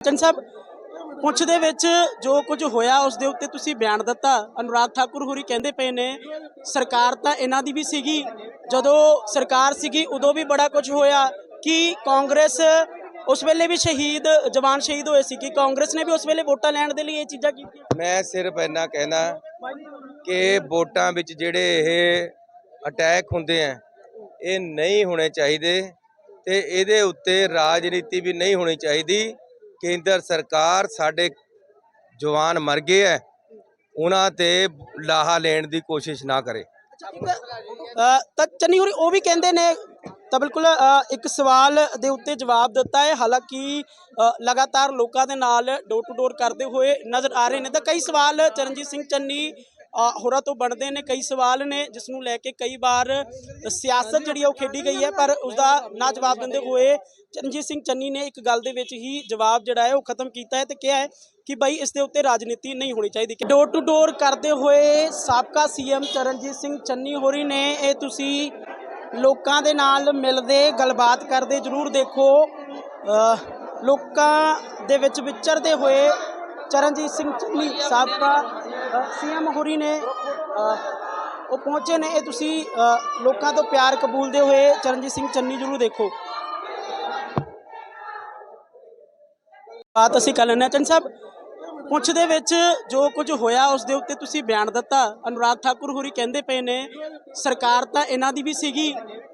ਚੰਨ ਸਾਹਿਬ, ਪੁੱਛ ਦੇ ਵਿੱਚ ਜੋ ਕੁਝ ਹੋਇਆ, ਉਸ ਦੇ ਉੱਤੇ ਤੁਸੀਂ ਬਿਆਨ ਦਿੱਤਾ। ਅਨੁਰਾਗ ਠਾਕੁਰ ਹੋਰੀ ਕਹਿੰਦੇ ਪਏ ਨੇ, ਸਰਕਾਰ ਤਾਂ ਇਹਨਾਂ ਦੀ ਵੀ ਸੀਗੀ। ਜਦੋਂ ਸਰਕਾਰ ਸੀਗੀ, ਉਦੋਂ ਵੀ ਬੜਾ ਕੁਝ ਹੋਇਆ। ਕਿ ਕਾਂਗਰਸ ਉਸ ਵੇਲੇ ਵੀ ਸ਼ਹੀਦ, ਜਵਾਨ ਸ਼ਹੀਦ ਹੋਏ ਸੀ? ਕਿ ਕਾਂਗਰਸ ਨੇ ਵੀ ਉਸ ਵੇਲੇ ਵੋਟਾਂ ਲੈਣ ਦੇ ਲਈ ਇਹ ਚੀਜ਼ਾਂ ਕੀਤੀਆਂ? ਮੈਂ ਸਿਰਫ ਇੰਨਾ ਕਹਿਣਾ ਕਿ ਵੋਟਾਂ ਵਿੱਚ ਜਿਹੜੇ ਇਹ ਅਟੈਕ ਹੁੰਦੇ ਆ, ਇਹ ਨਹੀਂ ਹੋਣੇ ਚਾਹੀਦੇ ਤੇ ਇਹਦੇ ਉੱਤੇ ਰਾਜਨੀਤੀ ਵੀ ਨਹੀਂ ਹੋਣੀ ਚਾਹੀਦੀ। ਕੇਂਦਰ ਸਰਕਾਰ ਸਾਡੇ ਜਵਾਨ ਮਰ ਗਏ ਐ, ਉਹਨਾਂ ਤੇ ਲਾਹਾ ਲੈਣ ਦੀ ਕੋਸ਼ਿਸ਼ ਨਾ ਕਰੇ। ਤਾਂ ਚੰਨੀ ਹੋਰੀ, ਉਹ ਵੀ ਕਹਿੰਦੇ ਨੇ, ਤਾਂ ਬਿਲਕੁਲ ਇੱਕ ਸਵਾਲ ਦੇ ਉੱਤੇ ਜਵਾਬ ਦਿੱਤਾ ਹੈ। ਹਾਲਾਂਕਿ ਲਗਾਤਾਰ ਲੋਕਾਂ ਦੇ ਨਾਲ ਡੋਰ ਟੂ ਡੋਰ ਕਰਦੇ ਹੋਏ ਨਜ਼ਰ ਆ ਰਹੇ ਨੇ। ਤਾਂ ਕਈ ਸਵਾਲ, ਚਰਨਜੀਤ ਸਿੰਘ ਚੰਨੀ ਹੋਰਾਂ ਤੋਂ ਬਣਦੇ ਨੇ, ਕਈ ਸਵਾਲ ਨੇ ਜਿਸ ਨੂੰ ਲੈ ਕੇ ਕਈ ਵਾਰ ਸਿਆਸਤ ਜਿਹੜੀ ਆ ਉਹ ਖੇਡੀ ਗਈ ਹੈ, ਪਰ ਉਸ ਦਾ ਨਾ ਜਵਾਬ ਦਿੰਦੇ ਹੋਏ ਚਰਨਜੀਤ ਸਿੰਘ ਚੰਨੀ ਨੇ ਇੱਕ ਗੱਲ ਦੇ ਵਿੱਚ ਹੀ ਜਵਾਬ ਜਿਹੜਾ ਹੈ ਉਹ ਖਤਮ ਕੀਤਾ ਹੈ ਤੇ ਕਿਹਾ ਹੈ ਕਿ ਬਈ ਇਸ ਦੇ ਉੱਤੇ ਰਾਜਨੀਤੀ ਨਹੀਂ ਹੋਣੀ ਚਾਹੀਦੀ। ਡੋਰ ਟੂ ਡੋਰ ਕਰਦੇ ਹੋਏ ਸਾਬਕਾ ਸੀਐਮ ਚਰਨਜੀਤ ਸਿੰਘ ਚੰਨੀ ਹੋਰੀ ਨੇ ਇਹ ਤੁਸੀਂ ਲੋਕਾਂ ਦੇ ਨਾਲ ਮਿਲਦੇ, ਗੱਲਬਾਤ ਕਰਦੇ ਜ਼ਰੂਰ ਦੇਖੋ। ਲੋਕਾਂ ਦੇ ਵਿੱਚ ਵਿਚਰਦੇ ਹੋਏ ਚਰਨਜੀਤ ਸਿੰਘ ਚੰਨੀ, ਸਾਬਕਾ ਸੀਐਮ ਹੋਰੀ ਨੇ ਉਹ ਪਹੁੰਚੇ ਨੇ। ਇਹ ਤੁਸੀਂ ਲੋਕਾਂ ਤੋਂ ਪਿਆਰ ਕਬੂਲਦੇ ਹੋਏ ਚਰਨਜੀਤ ਸਿੰਘ ਚੰਨੀ ਜ਼ਰੂਰ ਦੇਖੋ। ਬਾਤ ਅਸੀਂ ਕਰ ਲੈਂਦੇ ਹਾਂ। ਚੰਨ ਸਾਹਿਬ, ਪੁੱਛ ਦੇ ਵਿੱਚ ਜੋ ਕੁਝ ਹੋਇਆ, ਉਸ ਦੇ ਉੱਤੇ ਤੁਸੀਂ ਬਿਆਨ ਦਿੱਤਾ। ਅਨੁਰਾਗ ਠਾਕੁਰ ਹੋਰੀ ਕਹਿੰਦੇ ਪਏ ਨੇ, ਸਰਕਾਰ ਤਾਂ ਇਹਨਾਂ ਦੀ ਵੀ ਸੀਗੀ।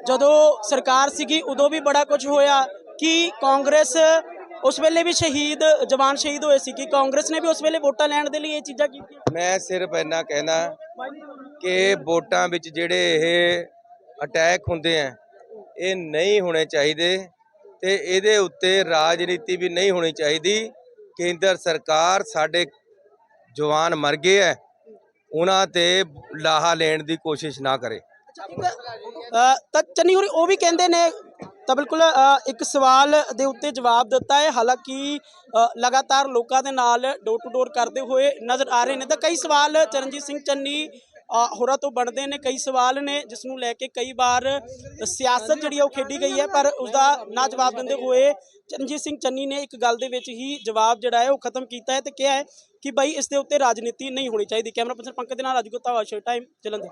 ਜਦੋਂ ਸਰਕਾਰ ਸੀਗੀ, ਉਦੋਂ ਵੀ ਬੜਾ ਕੁਝ ਹੋਇਆ। ਕਿ ਕਾਂਗਰਸ ਉਸ ਵੇਲੇ ਵੀ ਸ਼ਹੀਦ ਜਵਾਨ ਸ਼ਹੀਦ ਹੋਏ ਸੀ ਕਿ ਕਾਂਗਰਸ ਨੇ ਵੀ ਉਸ ਵੇਲੇ ਵੋਟਾਂ ਲੈਣ ਦੇ ਲਈ ਇਹ ਚੀਜ਼ਾਂ ਕੀਤੀਆਂ? ਮੈਂ ਸਿਰਫ ਇੰਨਾ ਕਹਿਣਾ ਕਿ ਵੋਟਾਂ ਵਿੱਚ ਜਿਹੜੇ ਇਹ ਅਟੈਕ ਹੁੰਦੇ ਆ ਇਹ ਨਹੀਂ ਹੋਣੇ ਚਾਹੀਦੇ ਤੇ ਇਹਦੇ ਉੱਤੇ ਰਾਜਨੀਤੀ ਵੀ ਨਹੀਂ ਹੋਣੀ ਚਾਹੀਦੀ। ਕੇਂਦਰ ਸਰਕਾਰ ਸਾਡੇ ਜਵਾਨ ਮਰ ਗਏ ਐ ਉਹਨਾਂ ਤੇ ਲਾਹਾ ਲੈਣ ਦੀ ਕੋਸ਼ਿਸ਼ ਨਾ ਕਰੇ। ਤਾਂ ਚੰਨੀ ਹੋਰੀ ਉਹ ਵੀ ਕਹਿੰਦੇ ਨੇ ਤਾਂ ਬਿਲਕੁਲ ਇੱਕ ਸਵਾਲ ਦੇ ਉੱਤੇ ਜਵਾਬ ਦਿੱਤਾ ਹੈ। ਹਾਲਾਂਕਿ ਲਗਾਤਾਰ ਲੋਕਾਂ ਦੇ ਨਾਲ ਡੋਰ ਟੂ ਡੋਰ ਕਰਦੇ ਹੋਏ ਨਜ਼ਰ ਆ ਰਹੇ ਨੇ। ਤਾਂ ਕਈ ਸਵਾਲ ਚਰਨਜੀਤ ਸਿੰਘ ਚੰਨੀ ਹੋਰਾਂ ਤੋਂ ਬਣਦੇ ਨੇ। ਕਈ ਸਵਾਲ ਨੇ ਜਿਸ ਨੂੰ ਲੈ ਕੇ ਕਈ ਵਾਰ ਸਿਆਸਤ ਜਿਹੜੀ ਆ ਉਹ ਖੇਡੀ ਗਈ ਹੈ, ਪਰ ਉਸ ਦਾ ਨਾ ਜਵਾਬ ਦਿੰਦੇ ਹੋਏ ਚਰਨਜੀਤ ਸਿੰਘ ਚੰਨੀ ਨੇ ਇੱਕ ਗੱਲ ਦੇ ਵਿੱਚ ਹੀ ਜਵਾਬ ਜਿਹੜਾ ਹੈ ਉਹ ਖਤਮ ਕੀਤਾ ਹੈ ਤੇ ਕਿਹਾ ਹੈ ਕਿ ਬਈ ਇਸ ਦੇ ਉੱਤੇ ਰਾਜਨੀਤੀ ਨਹੀਂ ਹੋਣੀ ਚਾਹੀਦੀ। ਕੈਮਰਾ ਪਰਸਨ ਪੰਕਜ ਦੇ ਨਾਲ ਰਾਜਗੁੱਤਾ ਵਾਸ਼ਰ ਟਾਈਮ ਜਲੰਧਰ।